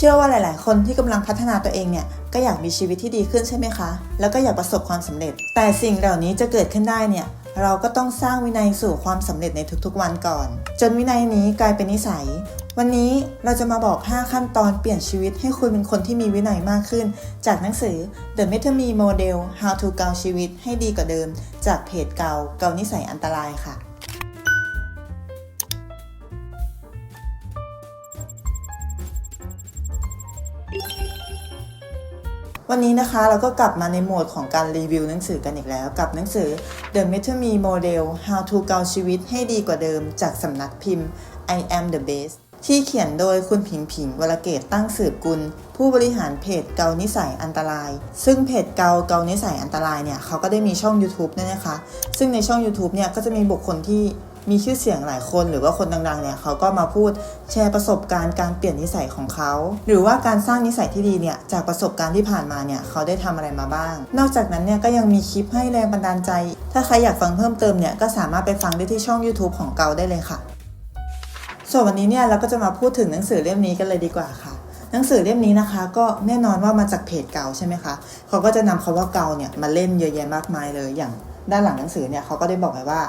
เชื่อว่าหลาย ๆ คนที่กำลังพัฒนาตัวเองเนี่ยก็อยากมีชีวิตที่ดีขึ้นใช่ไหมคะ แล้วก็อยากประสบความสำเร็จ แต่สิ่งเหล่านี้จะเกิดขึ้นได้เนี่ยเราก็ต้องสร้างวินัยสู่ความสำเร็จในทุก ๆ วันก่อน จนวินัยนี้กลายเป็นนิสัย วันนี้เราจะมาบอก 5 ขั้นตอนเปลี่ยนชีวิตให้คุณเป็นคนที่มีวินัยมากขึ้น จากหนังสือ The m e t a m e Model How to เกาชีวิตให้ดีกว่าเดิม จากเพจเกาเกานิสัยอันตรายค่ะ วันนี้นะคะเราก็กลับมาในโหมดของการรีวิวหนังสือกันอีกแล้ว กับหนังสือ The m e t a m e Model How to เกาชีวิตให้ดีกว่าเดิม จากสำนักพิมพ์ I am the best ที่เขียนโดยคุณผิงผิงวรเกตตั้งสืบกุล ผู้บริหารเพจเกานิสัยอันตราย ซึ่งเพจเกาเกานิสัยอันตรายเนี่ยเขาก็ได้มีช่อง YouTube ด้วยนะคะ ซึ่งในช่อง YouTube เนี่ยก็จะมีบุคคลที่ มีชื่อเสียงหลายคนหรือว่าคนดังๆเนี่ยเขาก็มาพูดแชร์ประสบการณ์การเปลี่ยนนิสัยของเขา หรือว่าการสร้างนิสัยที่ดีเนี่ยจากประสบการณ์ที่ผ่านมาเนี่ยเขาได้ทำอะไรมาบ้าง นอกจากนั้นเนี่ยก็ยังมีคลิปให้แรงบันดาลใจ ถ้าใครอยากฟังเพิ่มเติมเนี่ยก็สามารถไปฟังได้ที่ช่อง YouTube ของเกาได้เลยค่ะส่วนวันนี้เนี่ยเราก็จะมาพูดถึงหนังสือเล่มนี้กันเลยดีกว่าค่ะ หนังสือเล่มนี้นะคะ ก็แน่นอนว่ามาจากเพจเก่าใช่ไหมคะเขาก็จะนำคาว่าเก่าเนี่ยมาเล่นเยอะแยะมากมายเลยอย่างด้านหลังหนังสือเนี่ยเขาก็ได้บอกไว้ว่า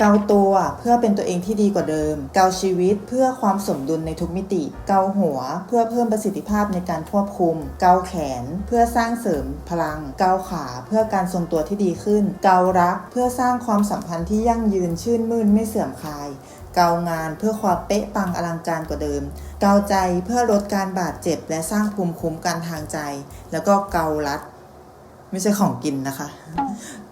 เกาตัวเพื่อเป็นตัวเองที่ดีกว่าเดิม เกาชีวิตเพื่อความสมดุลในทุกมิติ เกาหัวเพื่อเพิ่มประสิทธิภาพในการควบคุม เกาแขนเพื่อสร้างเสริมพลัง เกาขาเพื่อการทรงตัวที่ดีขึ้น เการักเพื่อสร้างความสัมพันธ์ที่ยั่งยืนชื่นมื่นไม่เสื่อมคลาย เกางานเพื่อความเป๊ะปังอลังการกว่าเดิม เกาใจเพื่อลดการบาดเจ็บ และสร้างภูมิคุ้มกันทางใจ แล้วก็เกาลัด ไม่ใช่ของกินนะคะ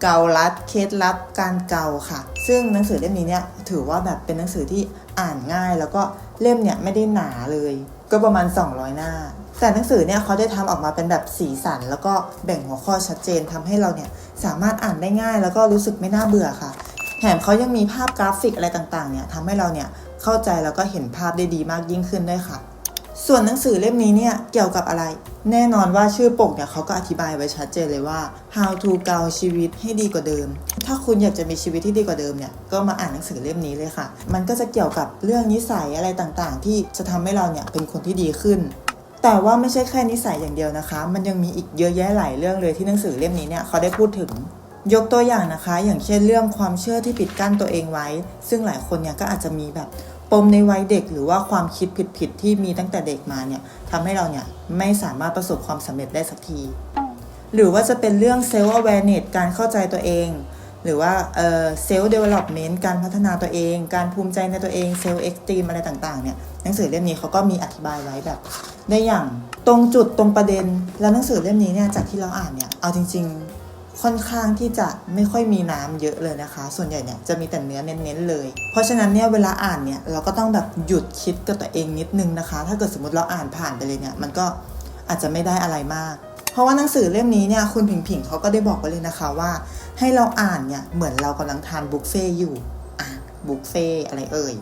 เกาลัดเคล็ดลับการเกาค่ะ ซึ่งหนังสือเล่มนี้เนี่ยถือว่าแบบเป็นหนังสือที่อ่านง่าย แล้วก็เล่มเนี่ยไม่ได้หนาเลย ก็ประมาณ 200 หน้า แต่หนังสือเนี่ยเขาได้ทำออกมาเป็นแบบสีสัน แล้วก็แบ่งหัวข้อชัดเจนทำให้เราเนี่ยสามารถอ่านได้ง่าย แล้วก็รู้สึกไม่น่าเบื่อค่ะแถมเขายังมีภาพกราฟิกอะไรต่างๆเนี่ยทำให้เราเนี่ยเข้าใจแล้วก็เห็นภาพได้ดีมากยิ่งขึ้นด้วยค่ะ ส่วนหนังสือเล่มนี้เนี่ยเกี่ยวกับอะไร แน่นอนว่าชื่อปกเนี่ยเขาก็อธิบายไว้ชัดเจนเลยว่า how to เกาชีวิตให้ดีกว่าเดิม ถ้าคุณอยากจะมีชีวิตที่ดีกว่าเดิมเนี่ยก็มาอ่านหนังสือเล่มนี้เลยค่ะ มันก็จะเกี่ยวกับเรื่องนิสัยอะไรต่างๆ ที่จะทำให้เราเนี่ยเป็นคนที่ดีขึ้นแต่ว่าไม่ใช่แค่นิสัยอย่างเดียวนะคะ มันยังมีอีกเยอะแยะหลายเรื่องเลยที่หนังสือเล่มนี้เนี่ยเขาได้พูดถึง ยกตัวอย่างนะคะ อย่างเช่นเรื่องความเชื่อที่ปิดกั้นตัวเองไว้ ซึ่งหลายคนเนี่ยก็อาจจะมีแบบ ปมในวัยเด็กหรือว่าความคิดผิดๆที่มีตั้งแต่เด็กมาเนี่ยทำให้เราเนี่ยไม่สามารถประสบความสำเร็จได้สักที หรือว่าจะเป็นเรื่องเซลล์ awareness การเข้าใจตัวเอง หรือว่าเอ่อเซลล์ development การพัฒนาตัวเอง การภูมิใจในตัวเองเซลล์ esteem อะไรต่างๆเนี่ยหนังสือเล่มนี้เขาก็มีอธิบายไว้แบบ ได้อย่างตรงจุดตรงประเด็นแล้วหนังสือเล่มนี้เนี่ยจากที่เราอ่านเนี่ยเอาจริง ๆ ค่อนข้างที่จะไม่ค่อยมีน้ำเยอะเลยนะคะ ส่วนใหญ่เนี่ยจะมีแต่เนื้อเน้นๆเลย เพราะฉะนั้นเนี่ยเวลาอ่านเนี่ยเราก็ต้องแบบหยุดคิดกับตัวเองนิดนึงนะคะ ถ้าเกิดสมมติเราอ่านผ่านไปเลยเนี่ยมันก็อาจจะไม่ได้อะไรมาก เพราะว่าหนังสือเล่มนี้เนี่ยคุณผิงผิงเขาก็ได้บอกไว้เลยนะคะว่า ให้เราอ่านเนี่ยเหมือนเรากำลังทานบุฟเฟ่ต์อยู่อะบุฟเฟ่ต์อะไรเอ่ย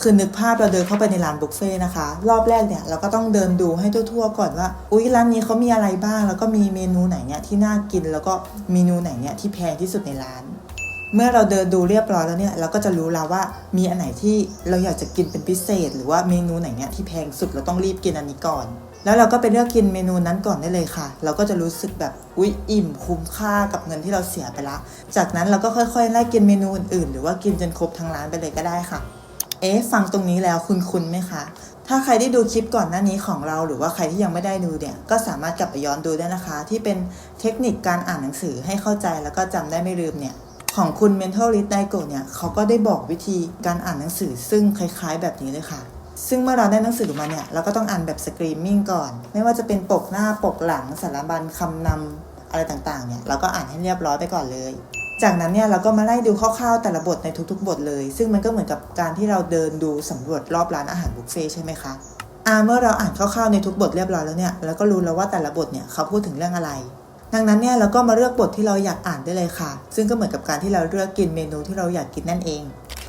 คือนึกภาพเราเดินเข้าไปในร้านบุฟเฟ่ต์นะคะ รอบแรกเนี่ยเราก็ต้องเดินดูให้ทั่วๆก่อนว่า อุ๊ยร้านนี้เขามีอะไรบ้าง แล้วก็มีเมนูไหนเนี่ยที่น่ากิน แล้วก็เมนูไหนเนี่ยที่แพงที่สุดในร้าน เมื่อเราเดินดูเรียบร้อยแล้วเนี่ยเราก็จะรู้แล้วว่ามีอันไหนที่เราอยากจะกินเป็นพิเศษ หรือว่าเมนูไหนเนี่ยที่แพงสุดเราต้องรีบกินอันนี้ก่อน แล้วเราก็ไปเลือกกินเมนูนั้นก่อนได้เลยค่ะ เราก็จะรู้สึกแบบอุ๊ยอิ่มคุ้มค่ากับเงินที่เราเสียไปละ จากนั้นเราก็ค่อยๆไล่กินเมนูอื่นๆหรือว่ากินจนครบทั้งร้านไปเลยก็ได้ค่ะ เอ๊ะฟังตรงนี้แล้วคุณคุณไหมคะ ถ้าใครได้ดูคลิปก่อนหน้านี้ของเรา หรือว่าใครที่ยังไม่ได้ดูเนี่ย ก็สามารถกลับไปย้อนดูได้นะคะ ที่เป็นเทคนิคการอ่านหนังสือให้เข้าใจแล้วก็จำได้ไม่ลืมเนี่ย ของคุณ Mental l i t d a i g o เนี่ยเขาก็ได้บอกวิธีการอ่านหนังสือ ซึ่งคล้ายๆ แบบนี้เลยค่ะซึ่งเมื่อเราได้หนังสือมาเนี่ยเราก็ต้องอ่านแบบสกรีมมิ่งก่อน ไม่ว่าจะเป็นปกหน้าปกหลังสารบัญคำนำอะไรต่างๆเนี่ยเราก็อ่านให้เรียบร้อยไปก่อนเลย จากนั้นเนี่ยเราก็มาไล่ดูคร่าวๆแต่ละบทในทุกๆ บทเลย ซึ่งมันก็เหมือนกับการที่เราเดินดูสำรวจรอบร้านอาหารบุฟเฟ่ต์ใช่ไหมคะอ่าเมื่อเราอ่านคร่าวๆในทุกบทเรียบร้อยแล้วเนี่ยเราก็รู้แล้วว่าแต่ละบทเนี่ยเขาพูดถึงเรื่องอะไร ดังนั้นเนี่ยเราก็มาเลือกบทที่เราอยากอ่านได้เลยค่ะ ซึ่งก็เหมือนกับการที่เราเลือกกินเมนูที่เราอยากกินนั่นเอง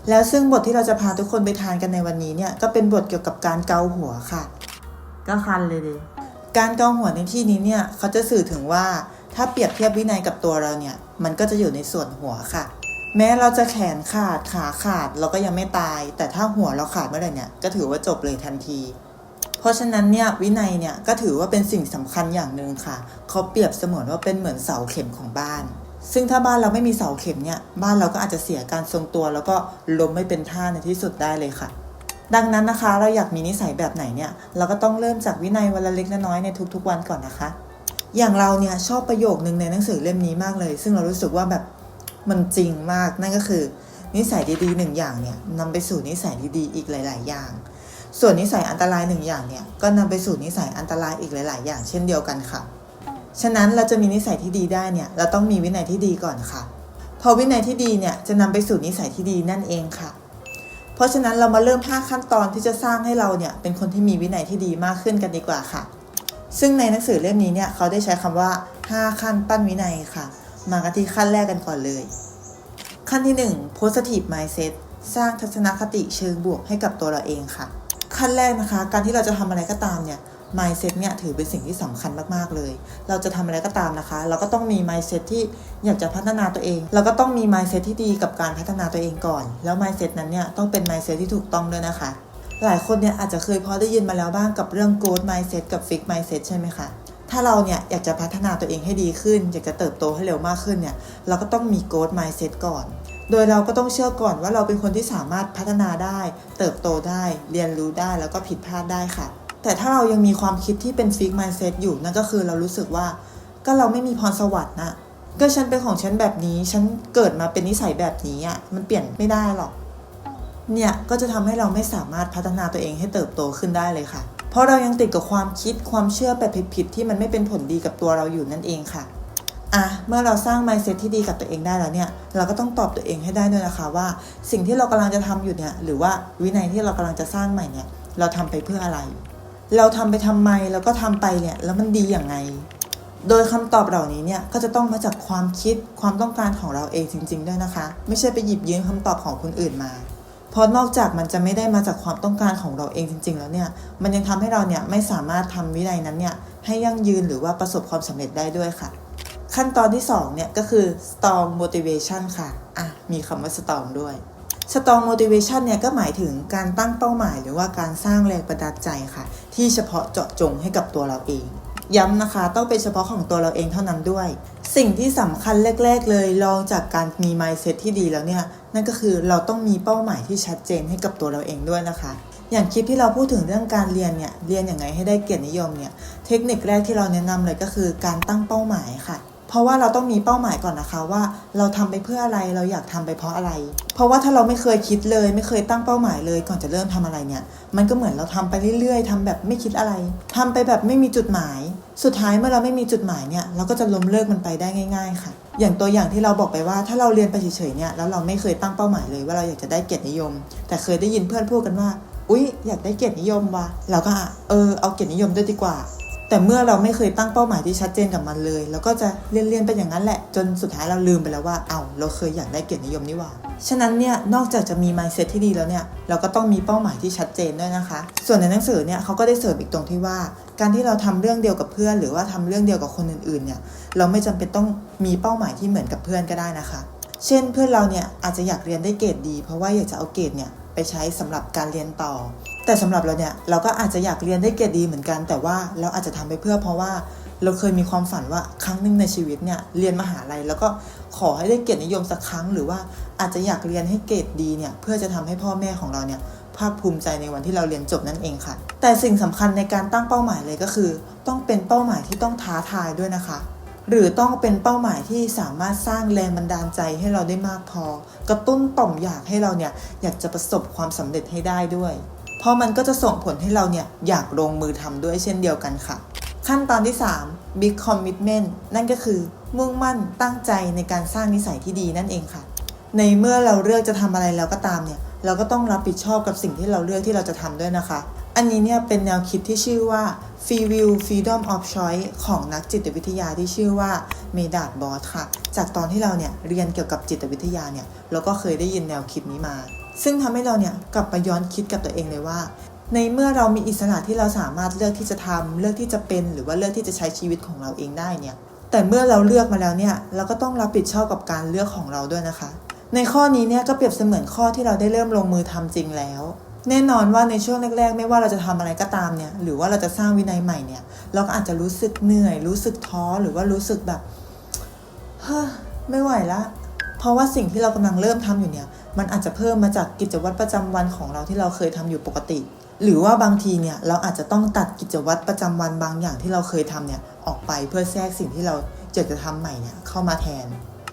แล้วซึ่งบทที่เราจะพาทุกคนไปทานกันในวันนี้เนี่ยก็เป็นบทเกี่ยวกับการเกาหัวค่ะ ก็คันเลยดิการเกาหัวในที่นี้เนี่ยเขาจะสื่อถึงว่าถ้าเปรียบเทียบวินัยกับตัวเราเนี่ย มันก็จะอยู่ในส่วนหัวค่ะ แม้เราจะแขนขาดขาขาดเราก็ยังไม่ตาย แต่ถ้าหัวเราขาดเมื่อไหร่เนี่ยก็ถือว่าจบเลยทันที เพราะฉะนั้นเนี่ยวินัยเนี่ยก็ถือว่าเป็นสิ่งสำคัญอย่างหนึ่งค่ะเขาเปรียบเสมือนว่าเป็นเหมือนเสาเข็มของบ้าน ซึ่งถ้าบ้านเราไม่มีเสาเข็มเนี่ยบ้านเราก็อาจจะเสียการทรงตัว แล้วก็ล้มไม่เป็นท่าในที่สุดได้เลยค่ะดังนั้นนะคะเราอยากมีนิสัยแบบไหนเนี่ย เราก็ต้องเริ่มจากวินัยวันละเล็กน้อยในทุกๆวันก่อนนะคะ อย่างเราเนี่ยชอบประโยคนึงในหนังสือเล่มนี้มากเลย ซึ่งเรารู้สึกว่าแบบมันจริงมากนั่นก็คือ นิสัยดีๆหนึ่งอย่างเนี่ยนำไปสู่นิสัยดีๆอีกหลาย ๆ อย่าง ส่วนนิสัยอันตรายหนึ่งอย่างเนี่ยก็นำไปสู่นิสัยอันตรายอีกหลาย ๆ อย่าง เช่นเดียวกันค่ะ ฉะนั้นเราจะมีนิสัยที่ดีได้เนี่ยเราต้องมีวินัยที่ดีก่อนค่ะ พอวินัยที่ดีเนี่ยจะนำไปสู่นิสัยที่ดีนั่นเองค่ะ เพราะฉะนั้นเรามาเริ่ม 5 ขั้นตอนที่จะสร้างให้เราเนี่ยเป็นคนที่มีวินัยที่ดีมากขึ้นกันดีกว่าค่ะ ซึ่งในหนังสือเล่มนี้เนี่ยเขาได้ใช้คำว่า 5 ขั้นปั้นวินัยค่ะ มากันที่ขั้นแรกกันก่อนเลย ขั้นที่ 1 positive mindset สร้างทัศนคติเชิงบวกให้กับตัวเราเองค่ะ ขั้นแรกนะคะ การที่เราจะทำอะไรก็ตามเนี่ย mindset เนี่ยถือเป็นสิ่งที่สำคัญมากๆเลย เราจะทำอะไรก็ตามนะคะ เราก็ต้องมี mindset ที่อยากจะพัฒนาตัวเอง เราก็ต้องมี mindset ที่ดีกับการพัฒนาตัวเองก่อน แล้ว mindset นั้นเนี่ยต้องเป็น mindset ที่ถูกต้องด้วยนะคะ หลายคนเนี่ยอาจจะเคยพอได้ยินมาแล้วบ้างกับเรื่อง growth mindset กับ fixed mindset ใช่ไหมคะถ้าเราเนี่ยอยากจะพัฒนาตัวเองให้ดีขึ้น อยากจะเติบโตให้เร็วมากขึ้นเนี่ยเราก็ต้องมี growth mindset ก่อน โดยเราก็ต้องเชื่อก่อนว่าเราเป็นคนที่สามารถพัฒนาได้ เติบโตได้ เรียนรู้ได้แล้วก็ผิดพลาดได้ค่ะ แต่ถ้าเรายังมีความคิดที่เป็น fixed mindset อยู่นั่นก็คือเรารู้สึกว่าก็เราไม่มีพรสวรรค์นะก็ฉันเป็นของฉันแบบนี้ ฉันเกิดมาเป็นนิสัยแบบนี้อะมันเปลี่ยนไม่ได้หรอก เนี่ยก็จะทำให้เราไม่สามารถพัฒนาตัวเองให้เติบโตขึ้นได้เลยค่ะ เพราะเรายังติดกับความคิดความเชื่อแบบผิดๆที่มันไม่เป็นผลดีกับตัวเราอยู่นั่นเองค่ะอะเมื่อเราสร้าง mindset ที่ดีกับตัวเองได้แล้วเนี่ย เราก็ต้องตอบตัวเองให้ได้ด้วยนะคะว่า สิ่งที่เรากำลังจะทำอยู่เนี่ย หรือว่าวินัยที่เรากำลังจะสร้างใหม่เนี่ย เราทำไปเพื่ออะไร เราทำไปทำไมแล้วก็ทำไปเนี่ย แล้วมันดีอย่างไง โดยคำตอบเหล่านี้เนี่ย ก็จะต้องมาจากความคิดความต้องการของเราเองจริง ๆ ด้วยนะคะ ไม่ใช่ไปหยิบยืมคำตอบของคนอื่นมา เพราะนอกจากมันจะไม่ได้มาจากความต้องการของเราเองจริง ๆ แล้วเนี่ยมันยังทำให้เราเนี่ยไม่สามารถทำวินัยนั้นเนี่ยให้ยั่งยืนหรือว่าประสบความสำเร็จได้ด้วยค่ะ ขั้นตอนที่2เนี่ยก็คือ strong motivation ค่ะอะมีคำว่า strong ด้วย strong motivation เนี่ยก็หมายถึงการตั้งเป้าหมายหรือว่าการสร้างแรงบันดาลใจค่ะ ที่เฉพาะเจาะจงให้กับตัวเราเอง ย้ำนะคะต้องเป็นเฉพาะของตัวเราเองเท่านั้นด้วย สิ่งที่สำคัญแรก ๆ เลยรองจากการมี mindset ที่ดีแล้วเนี่ย นั่นก็คือเราต้องมีเป้าหมายที่ชัดเจนให้กับตัวเราเองด้วยนะคะ อย่างคลิปที่เราพูดถึงเรื่องการเรียนเนี่ย เรียนอย่างไงให้ได้เกียรตินิยมเนี่ย เทคนิคแรกที่เราแนะนำเลยก็คือการตั้งเป้าหมายค่ะเพราะว่าเราต้องมีเป้าหมายก่อนนะคะว่าเราทำไปเพื่ออะไรเราอยากทำไปเพราะอะไร เพราะว่าถ้าเราไม่เคยคิดเลย ไม่เคยตั้งเป้าหมายเลย ก่อนจะเริ่มทำอะไรเนี่ย มันก็เหมือนเราทำไปเรื่อยๆทำแบบไม่คิดอะไรทำไปแบบไม่มีจุดหมาย สุดท้ายเมื่อเราไม่มีจุดหมายเนี่ยเราก็จะล้มเลิกมันไปได้ง่าย ๆ ค่ะ อย่างตัวอย่างที่เราบอกไปว่าถ้าเราเรียนไปเฉยๆเนี่ยแล้วเราไม่เคยตั้งเป้าหมายเลยว่าเราอยากจะได้เกียรตินิยม แต่เคยได้ยินเพื่อนพูดกันว่า อุ๊ย อยากได้เกียรตินิยมว่ะเราก็เออเอาเกียรตินิยมด้วยดีกว่า แต่เมื่อเราไม่เคยตั้งเป้าหมายที่ชัดเจนกับมันเลยแล้วก็จะเรียนๆไปอย่างนั้นแหละ จนสุดท้ายเราลืมไปแล้วว่าเอา้าเราเคยอยากได้เกียรตินิยมนี่หว่า ฉะนั้นเนี่ยนอกจากจะมี mindset ที่ดีแล้วเนี่ยเราก็ต้องมีเป้าหมายที่ชัดเจนด้วยนะคะ ส่วนในหนังสือเนี่ยเขาก็ได้เสริมอีกตรงที่ว่า การที่เราทำเรื่องเดียวกับเพื่อน หรือว่าทำเรื่องเดียวกับคนอื่นๆเนี่ยเราไม่จำเป็นต้องมีเป้าหมายที่เหมือนกับเพื่อนก็ได้นะคะ เช่นเพื่อนเราเนี่ยอาจจะอยากเรียนได้เกรดดี เพราะว่าอยากจะเอาเกรดเนี่ย ไปใช้สำหรับการเรียนต่อ แต่สำหรับเราเนี่ยเราก็อาจจะอยากเรียนได้เกรดดีเหมือนกัน แต่ว่าเราอาจจะทำไปเพื่อเพราะว่าเราเคยมีความฝันว่าครั้งหนึ่งในชีวิตเนี่ยเรียนมหาลัย แล้วก็ขอให้ได้เกียรตินิยมสักครั้ง หรือว่าอาจจะอยากเรียนให้เกรดดีเนี่ยเพื่อจะทำให้พ่อแม่ของเราเนี่ยภาคภูมิใจในวันที่เราเรียนจบนั่นเองค่ะ แต่สิ่งสำคัญในการตั้งเป้าหมายเลยก็คือ ต้องเป็นเป้าหมายที่ต้องท้าทายด้วยนะคะ หรือต้องเป็นเป้าหมายที่สามารถสร้างแรงบันดาลใจให้เราได้มากพอ กระตุ้นต่อมอยากให้เราเนี่ยอยากจะประสบความสำเร็จให้ได้ด้วย เพราะมันก็จะส่งผลให้เราเนี่ยอยากลงมือทำด้วยเช่นเดียวกันค่ะ ขั้นตอนที่ 3 big commitment นั่นก็คือมุ่งมั่นตั้งใจในการสร้างนิสัยที่ดีนั่นเองค่ะ ในเมื่อเราเลือกจะทำอะไรแล้วก็ตามเนี่ย เราก็ต้องรับผิดชอบกับสิ่งที่เราเลือกที่เราจะทำด้วยนะคะ อันนี้เนี่ยเป็นแนวคิดที่ชื่อว่า Free Will Freedom of Choice ของนักจิตวิทยาที่ชื่อว่าเมดาดบอสค่ะ จากตอนที่เราเนี่ยเรียนเกี่ยวกับจิตวิทยาเนี่ยเราก็เคยได้ยินแนวคิดนี้มา ซึ่งทำให้เราเนี่ยกลับมาย้อนคิดกับตัวเองเลยว่าในเมื่อเรามีอิสระที่เราสามารถเลือกที่จะทำเลือกที่จะเป็น หรือว่าเลือกที่จะใช้ชีวิตของเราเองได้เนี่ย แต่เมื่อเราเลือกมาแล้วเนี่ย เราก็ต้องรับผิดชอบกับการเลือกของเราด้วยนะคะ ในข้อนี้เนี่ยก็เปรียบเสมือนข้อที่เราได้เริ่มลงมือทำจริงแล้ว แน่นอนว่าในช่วงแรกๆ ไม่ว่าเราจะทำอะไรก็ตามเนี่ย หรือว่าเราจะสร้างวินัยใหม่เนี่ย เราก็อาจจะรู้สึกเหนื่อย รู้สึกท้อหรือว่ารู้สึกแบบเฮ้อไม่ไหวละ เพราะว่าสิ่งที่เรากำลังเริ่มทำอยู่เนี่ย มันอาจจะเพิ่มมาจากกิจวัตรประจำวันของเราที่เราเคยทำอยู่ปกติ หรือว่าบางทีเนี่ยเราอาจจะต้องตัดกิจวัตรประจำวันบางอย่างที่เราเคยทำเนี่ยออกไปเพื่อแทรกสิ่งที่เราจะจะทำใหม่เนี่ยเข้ามาแทน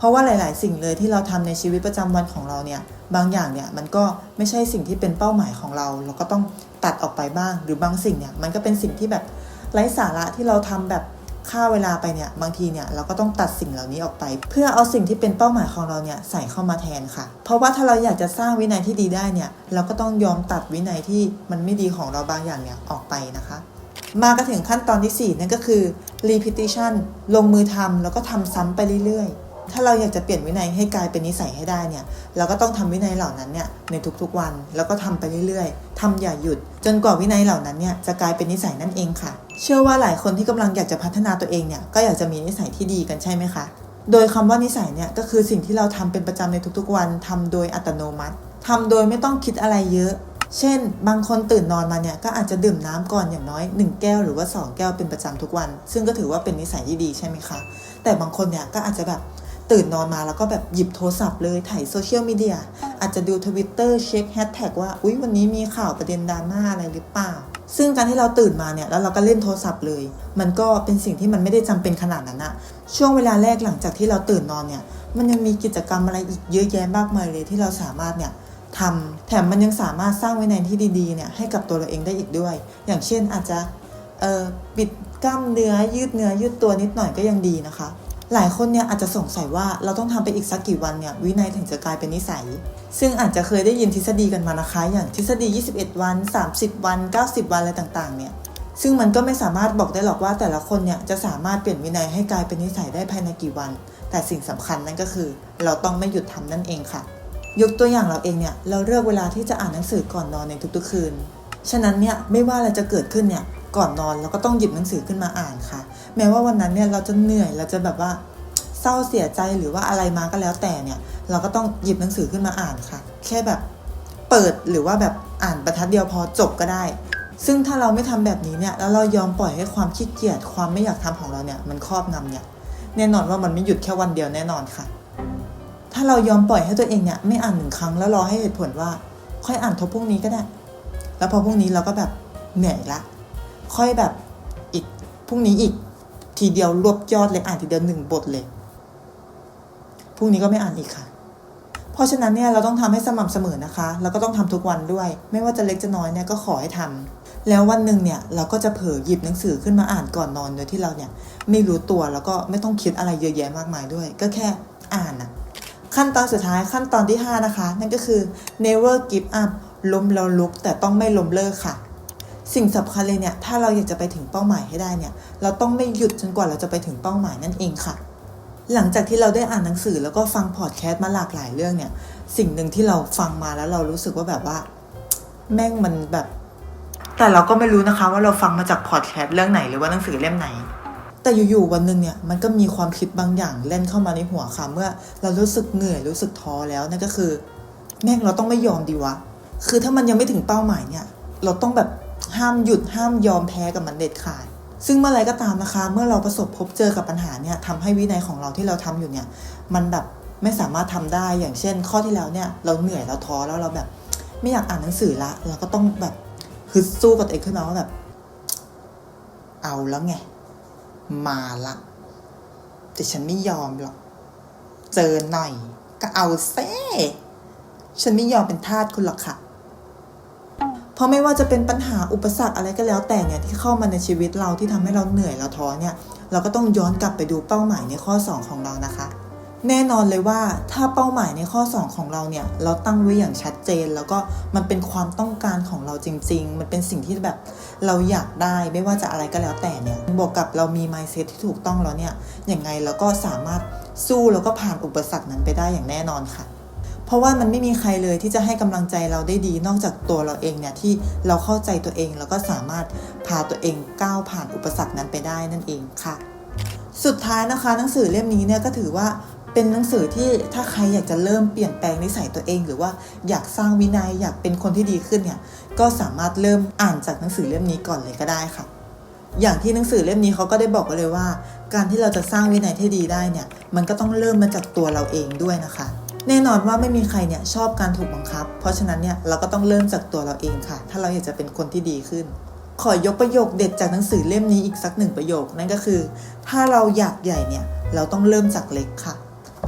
เพราะว่าหลาย ๆ สิ่งเลยที่เราทำในชีวิตประจำวันของเราเนี่ยบางอย่างเนี่ยมันก็ไม่ใช่สิ่งที่เป็นเป้าหมายของเรา เราก็ต้องตัดออกไปบ้าง หรือบางสิ่งเนี่ยมันก็เป็นสิ่งที่แบบไร้สาระที่เราทำแบบฆ่าเวลาไปเนี่ยบางทีเนี่ยเราก็ต้องตัดสิ่งเหล่านี้ออกไป เพื่อเอาสิ่งที่เป็นเป้าหมายของเราเนี่ยใส่เข้ามาแทนค่ะ เพราะว่าถ้าเราอยากจะสร้างวินัยที่ดีได้เนี่ยเราก็ต้องยอมตัดวินัยที่มันไม่ดีของเราบางอย่างเนี่ยออกไปนะคะ มาก็ถึงขั้นตอนที่4นั่นก็คือ repetition ลงมือทำแล้วก็ทำซ้ำไปเรื่อยๆ ถ้าเราอยากจะเปลี่ยนวินัยให้กลายเป็นนิสัยให้ได้เนี่ยเราก็ต้องทำวินัยเหล่านั้นเนี่ยในทุกๆวัน แล้วก็ทำไปเรื่อยๆทำอย่าหยุด จนกว่าวินัยเหล่านั้นเนี่ยจะกลายเป็นนิสัยนั่นเองค่ะ เชื่อว่าหลายคนที่กำลังอยากจะพัฒนาตัวเองเนี่ยก็อยากจะมีนิสัยที่ดีกันใช่ไหมคะโดยคำว่านิสัยเนี่ยก็คือสิ่งที่เราทำเป็นประจำในทุกๆวันทำโดยอัตโนมัติทำโดยไม่ต้องคิดอะไรเยอะ เช่น บางคนตื่นนอนมาเนี่ยก็อาจจะดื่มน้ำก่อนอย่างน้อย 1 แก้วหรือว่า 2 แก้วเป็นประจำทุกวัน ซึ่งก็ถือว่าเป็นนิสัยที่ดีใช่ไหมคะ แต่บางคนเนี่ยก็อาจจะแบบ ตื่นนอนมาแล้วก็แบบหยิบโทรศัพท์เลยถ่ายโซเชียลมีเดียอาจจะดูทวิตเตอร์เช็คแฮชแท็กว่า อุ๊ย วันนี้มีข่าวประเด็นดราม่าอะไรหรือเปล่า ซึ่งการที่เราตื่นมาเนี่ย แล้วเราก็เล่นโทรศัพท์เลย มันก็เป็นสิ่งที่มันไม่ได้จำเป็นขนาดนั้นอะช่วงเวลาแรกหลังจากที่เราตื่นนอนเนี่ย มันยังมีกิจกรรมอะไรอีกเยอะแยะมากมายเลยที่เราสามารถเนี่ยทำแถมมันยังสามารถสร้างไวินัยที่ดีๆเนี่ยให้กับตัวเราเองได้อีกด้วย อย่างเช่นอาจจะเอ่อบิดกล้ามเนื้อยืดเนื้อยืดตัวนิดหน่อยก็ยังดีนะคะ หลายคนเนี่ยอาจจะสงสัยว่าเราต้องทำไปอีกสักกี่วันเนี่ยวินัยถึงจะกลายเป็นนิสัย ซึ่งอาจจะเคยได้ยินทฤษฎีกันมานะคะ อย่างทฤษฎี 21 วัน 30 วัน 90 วันอะไรต่างๆ เนี่ยซึ่งมันก็ไม่สามารถบอกได้หรอกว่าแต่ละคนเนี่ยจะสามารถเปลี่ยนวินัยให้กลายเป็นนิสัยได้ภายในกี่วัน แต่สิ่งสำคัญนั่นก็คือ เราต้องไม่หยุดทำนั่นเองค่ะ ยกตัวอย่างเราเองเนี่ยเราเลือกเวลาที่จะอ่านหนังสือก่อนนอนในทุกๆคืน ฉะนั้นเนี่ยไม่ว่าอะไรจะเกิดขึ้นเนี่ยก่อนนอนเราก็ต้องหยิบหนังสือขึ้นมาอ่านค่ะ แม้ว่าวันนั้นเนี่ยเราจะเหนื่อยเราจะแบบว่าเศร้าเสียใจหรือว่าอะไรมาก็แล้วแต่เนี่ย เราก็ต้องหยิบหนังสือขึ้นมาอ่านค่ะ แค่แบบเปิดหรือว่าแบบอ่านบรรทัดเดียวพอจบก็ได้ ซึ่งถ้าเราไม่ทำแบบนี้เนี่ยแล้วเรายอมปล่อยให้ความขี้เกียจความไม่อยากทำของเราเนี่ยมันครอบงำเนี่ยแน่นอนว่ามันไม่หยุดแค่วันเดียวแน่นอนค่ะ ถ้าเรายอมปล่อยให้ตัวเองเนี่ยไม่อ่านหนึ่งครั้งแล้วรอให้เหตุผลว่า ค่อยอ่านทบพรุ่งนี้ก็ได้ แล้วพอพรุ่งนี้เราก็แบบเหนื่อยละ ค่อยแบบอีกพรุ่งนี้อีกทีเดียวรวบยอดเลยอ่านทีเดียวหนึ่งบทเลยพรุ่งนี้ก็ไม่อ่านอีกค่ะ เพราะฉะนั้นเนี่ยเราต้องทำให้สม่ำเสมอนะคะ แล้วก็ต้องทำทุกวันด้วย ไม่ว่าจะเล็กจะน้อยเนี่ยก็ขอให้ทำแล้ววันหนึ่งเนี่ยเราก็จะเผลอหยิบหนังสือขึ้นมาอ่านก่อนนอนโดยที่เราเนี่ยไม่รู้ตัวแล้วก็ไม่ต้องคิดอะไรเยอะแยะมากมายด้วย ก็แค่อ่านนะขั้นตอนสุดท้ายขั้นตอนที่ 5 นะคะ นั่นก็คือ never give up ล้มแล้วลุกแต่ต้องไม่ล้มเลิกค่ะ สิ่งสำคัญเลยเนี่ยถ้าเราอยากจะไปถึงเป้าหมายให้ได้เนี่ยเราต้องไม่หยุดจนกว่าเราจะไปถึงเป้าหมายนั่นเองค่ะ หลังจากที่เราได้อ่านหนังสือแล้วก็ฟังพอดแคสต์มาหลากหลายเรื่องเนี่ยสิ่งหนึ่งที่เราฟังมาแล้วเรารู้สึกว่าแบบว่า แม่งมันแบบ แต่เราก็ไม่รู้นะคะ ว่าเราฟังมาจากพอดแคสต์เรื่องไหนหรือว่าหนังสือเล่มไหนแต่อยู่ๆวันหนึ่งเนี่ยมันก็มีความคิดบางอย่างเล่นเข้ามาในหัวค่ะ เมื่อเรารู้สึกเหนื่อยรู้สึกท้อแล้วนั่นก็คือ แม่งเราต้องไม่ยอมดีวะ คือถ้ามันยังไม่ถึงเป้าหมายเนี่ย เราต้องแบบห้ามหยุดห้ามยอมแพ้กับมันเด็ดขาด ซึ่งเมื่อไรก็ตามนะคะ เมื่อเราประสบพบเจอกับปัญหาเนี่ยทำให้วินัยของเราที่เราทำอยู่เนี่ย มันแบบไม่สามารถทำได้อย่างเช่น ข้อที่แล้วเนี่ย เราเหนื่อยเราท้อแล้วเราแบบ ไม่อยากอ่านหนังสือละ เราก็ต้องแบบฮึดสู้กับตัวเองขึ้นมาว่าแบบ เอาแล้วไง มาละแต่ฉันไม่ยอมหรอก เจอหน่อย ก็เอาเซ่ฉันไม่ยอมเป็นทาสคุณหรอกค่ะ ราะไม่ว่าจะเป็นปัญหาอุปสรรคอะไรก็แล้วแต่เนี่ยที่เข้ามาในชีวิตเราที่ทำให้เราเหนื่อยเราท้อเนี่ยเราก็ต้องย้อนกลับไปดูเป้าหมายในข้อ 2 ของเรานะคะ แน่นอนเลยว่าถ้าเป้าหมายในข้อ 2 ของเราเนี่ยเราตั้งไว้อย่างชัดเจน แล้วก็มันเป็นความต้องการของเราจริง ๆ มันเป็นสิ่งที่แบบเราอยากได้ไม่ว่าจะอะไรก็แล้วแต่เนี่ยบวกกับเรามี mindset ที่ถูกต้องแล้วเนี่ยยังไงเราก็สามารถสู้แล้วก็ผ่านอุปสรรคนั้นไปได้อย่างแน่นอนค่ะ ราะว่ามันไม่มีใครเลยที่จะให้กำลังใจเราได้ดี นอกจากตัวเราเองเนี่ยที่เราเข้าใจตัวเองแล้วก็สามารถพาตัวเองก้าวผ่านอุปสรรคนั้นไปได้นั่นเองค่ะ สุดท้ายนะคะ หนังสือเล่มนี้เนี่ยก็ถือว่าเป็นหนังสือที่ถ้าใครอยากจะเริ่มเปลี่ยนแปลงนิสัยตัวเอง หรือว่าอยากสร้างวินัยอยากเป็นคนที่ดีขึ้นเนี่ยก็สามารถเริ่มอ่านจากหนังสือเล่มนี้ก่อนเลยก็ได้ค่ะ อย่างที่หนังสือเล่มนี้เขาก็ได้บอกไว้เลยว่า การที่เราจะสร้างวินัยที่ดีได้เนี่ยมันก็ต้องเริ่มมาจากตัวเราเองด้วยนะคะ แน่นอนว่าไม่มีใครเนี่ยชอบการถูกบังคับ เพราะฉะนั้นเนี่ยเราก็ต้องเริ่มจากตัวเราเองค่ะ ถ้าเราอยากจะเป็นคนที่ดีขึ้น ขอยกประโยคเด็ดจากหนังสือเล่มนี้อีกสักหนึ่งประโยคนั่นก็คือ ถ้าเราอยากใหญ่เนี่ยเราต้องเริ่มจากเล็กค่ะ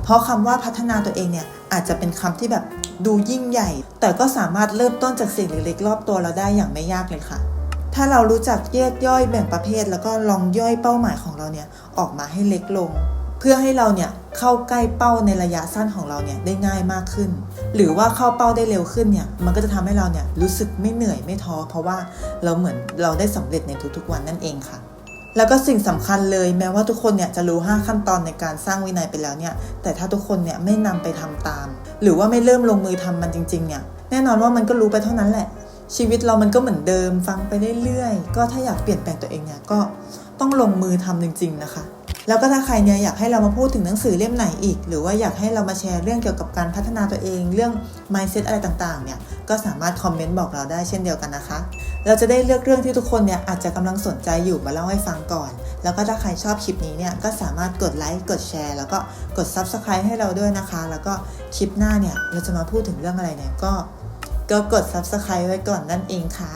เพราะคำว่าพัฒนาตัวเองเนี่ยอาจจะเป็นคำที่แบบดูยิ่งใหญ่ แต่ก็สามารถเริ่มต้นจากสิ่งเล็กๆรอบตัวเราได้อย่างไม่ยากเลยค่ะ ถ้าเรารู้จักแยกย่อยแบ่งประเภท แล้วก็ลองย่อยเป้าหมายของเราเนี่ยออกมาให้เล็กลง พื่อให้เราเนี่ยเข้าใกล้เป้าในระยะสั้นของเราเนี่ยได้ง่ายมากขึ้น หรือว่าเข้าเป้าได้เร็วขึ้นเนี่ยมันก็จะทำให้เราเนี่ยรู้สึกไม่เหนื่อยไม่ท้อเพราะว่าเราเหมือนเราได้สำเร็จในทุกๆวันนั่นเองค่ะ แล้วก็สิ่งสำคัญเลยแม้ว่าทุกคนเนี่ยจะรู้ 5 ขั้นตอนในการสร้างวินัยไปแล้วเนี่ยแต่ถ้าทุกคนเนี่ยไม่นำไปทำตาม หรือว่าไม่เริ่มลงมือทำมันจริงๆเนี่ยแน่นอนว่ามันก็รู้ไปเท่านั้นแหละ ชีวิตเรามันก็เหมือนเดิมฟังไปเรื่อยๆก็ถ้าอยากเปลี่ยนแปลงตัวเองเนี่ยก็ต้องลงมือทำจริง ๆนะคะ แล้วก็ถ้าใครเนี่ยอยากให้เรามาพูดถึงหนังสือเล่มไหนอีก หรือว่าอยากให้เรามาแชร์เรื่องเกี่ยวกับการพัฒนาตัวเอง เรื่อง mindset อะไรต่างๆเนี่ยก็สามารถคอมเมนต์บอกเราได้เช่นเดียวกันนะคะ เราจะได้เลือกเรื่องที่ทุกคนเนี่ยอาจจะกำลังสนใจอยู่มาเล่าให้ฟังก่อน แล้วก็ถ้าใครชอบคลิปนี้เนี่ยก็สามารถกดไลค์กดแชร์ แล้วก็กด Subscribe ให้เราด้วยนะคะ แล้วก็คลิปหน้าเนี่ยเราจะมาพูดถึงเรื่องอะไรเนี่ยก็ก็กด Subscribe ไว้ก่อนนั่นเองค่ะ